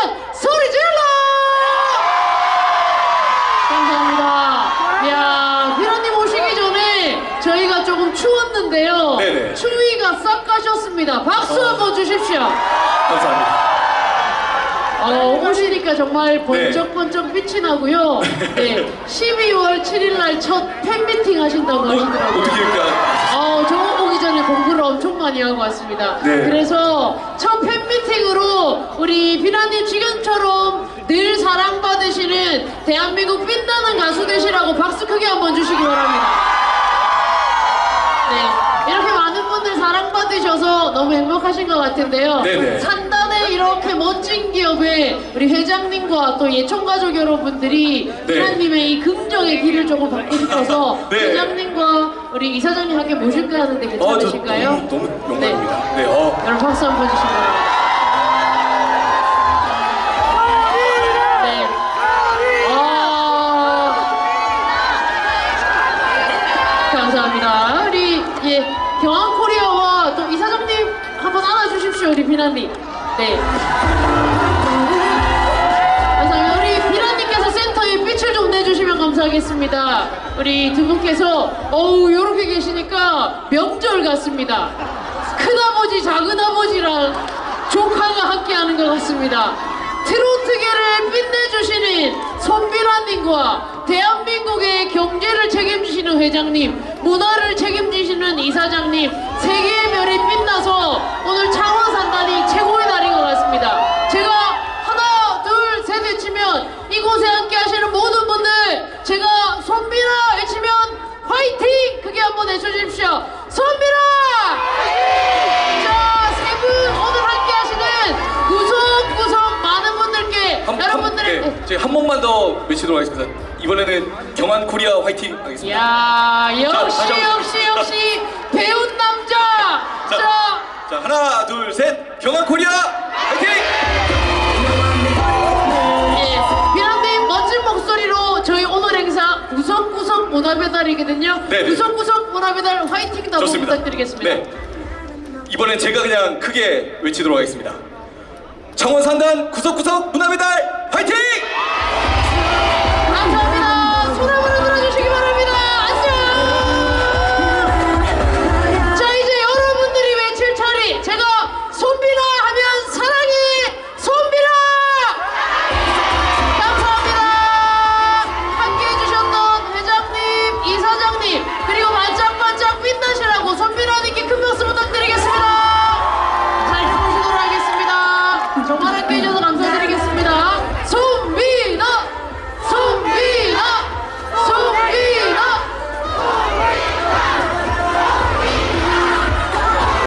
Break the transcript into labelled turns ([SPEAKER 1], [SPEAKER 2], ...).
[SPEAKER 1] 되면 소리 질러! 감사합니다. 야, 피로님 오시기 전에 저희가 조금 추웠는데요.
[SPEAKER 2] 네네.
[SPEAKER 1] 추위가 싹 가셨습니다. 박수 한번 주십시오.
[SPEAKER 2] 감사합니다.
[SPEAKER 1] 어, 오시니까 정말 번쩍번쩍 네. 빛이 나고요. 네, 12월 7일 날 첫 팬미팅 하신다고 하시더라고요.
[SPEAKER 2] 어떻게 할까?
[SPEAKER 1] 엄청 많이 하고 왔습니다.
[SPEAKER 2] 네.
[SPEAKER 1] 그래서 첫 팬미팅으로 우리 비나님 지금처럼 늘 사랑받으시는 대한민국 빛나는 가수 되시라고 박수 크게 한번 주시기 바랍니다. 네. 이렇게 많은 분들 사랑받으셔서 너무 행복하신 것 같은데요.
[SPEAKER 2] 네네.
[SPEAKER 1] 산단의 이렇게 멋진 기업에 우리 회장님과 또 예총가족 여러분들이
[SPEAKER 2] 네.
[SPEAKER 1] 비나님의 이 긍정의 길을 조금 받고 싶어서
[SPEAKER 2] 네.
[SPEAKER 1] 회장님과 우리 이사장님 함께 모실까 하는데
[SPEAKER 2] 어, 저
[SPEAKER 1] 괜찮으실까요?
[SPEAKER 2] 너무, 너무 영광입니다. 네, 어.
[SPEAKER 1] 여러분 박수 한번 바랍니다. 네. 어... 감사합니다. 우리 예 경한 코리아와 또 이사장님 한번 안아주십시오 우리 비나님. 네. 감사합니다. 우리 비나님께서 센터에 빛을 좀 감사하겠습니다. 우리 두 분께서 어우 이렇게 계시니까 명절 같습니다. 큰아버지 작은아버지랑 조카가 함께하는 것 같습니다. 트로트계를 빛내주시는 손비라님과 대한민국의 경제를 책임지시는 회장님, 문화를 책임지시는 이사장님, 세계의 별이 빛나서 오늘 창원 산단이 최고의 날인 것 같습니다. 제가 하나, 둘, 셋 외치면 이곳에 함께 하시는 모든 분들 제가 손비라 외치면 해주십시오. 손비라! 자, 세 분 오늘 함께 하시는 구석구석 많은 분들께
[SPEAKER 2] 한,
[SPEAKER 1] 여러분들의
[SPEAKER 2] 한, 네, 저희 한 번만 더 외치도록 하겠습니다. 이번에는 경한 코리아 화이팅 하겠습니다.
[SPEAKER 1] 야 역시
[SPEAKER 2] 자, 자,
[SPEAKER 1] 역시 역시 배운 남자
[SPEAKER 2] 자,
[SPEAKER 1] 자
[SPEAKER 2] 자, 하나, 둘, 셋. 경한 코리아 화이팅!
[SPEAKER 1] 구석구석 문화 배달이거든요
[SPEAKER 2] 네네.
[SPEAKER 1] 구석구석 문화 배달 화이팅 한번
[SPEAKER 2] 좋습니다.
[SPEAKER 1] 부탁드리겠습니다
[SPEAKER 2] 네. 이번엔 제가 그냥 크게 외치도록 하겠습니다. 청원 산단 구석구석 문화메달 화이팅!